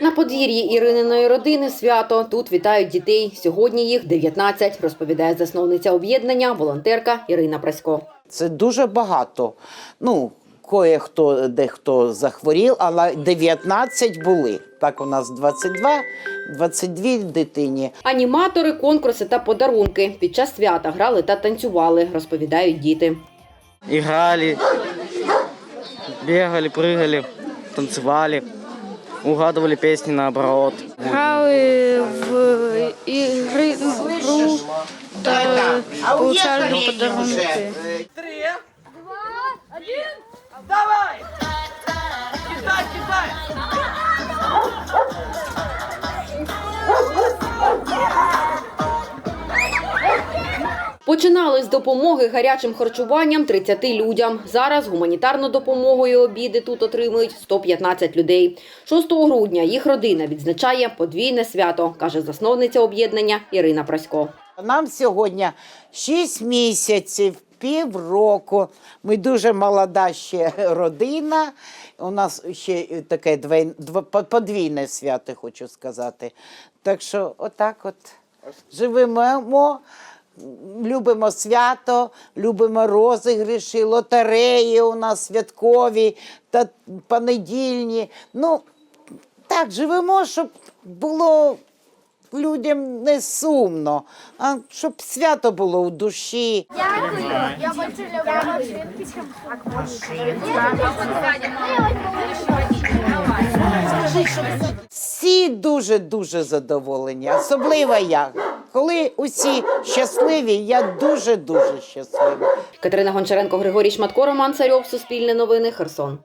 На подвір'ї Ірининої родини свято. Тут вітають дітей. Сьогодні їх 19, розповідає засновниця об'єднання, волонтерка Ірина Прасько. Це дуже багато. Ну, кое-хто дехто захворів, але 19 були. Так у нас 22, 22 дитині. Аніматори, конкурси та подарунки. Під час свята грали та танцювали, розповідають діти. Играли, бегали, прыгали, танцевали, угадывали песни наоборот. Играли в игры, получали в Три, два, получали подарунки. Починали з допомоги гарячим харчуванням 30 людям. Зараз гуманітарну допомогу і обіди тут отримують 115 людей. 6 грудня їх родина відзначає подвійне свято, каже засновниця об'єднання Ірина Прасько. Нам сьогодні 6 місяців, півроку. Ми дуже молода ще родина. У нас ще таке подвійне свято, хочу сказати. Так що, отак от живемо. Любимо свято, любимо розігріші, лотереї у нас святкові та понедільні. Ну, так, живемо, щоб було людям не сумно, а щоб свято було у душі. Дякую, Я більше люблю Всі дуже-дуже задоволені, особливо я. Коли усі щасливі, я дуже-дуже щаслива. Катерина Гончаренко, Григорій Шматко, Роман Царьов, Суспільне новини, Херсон.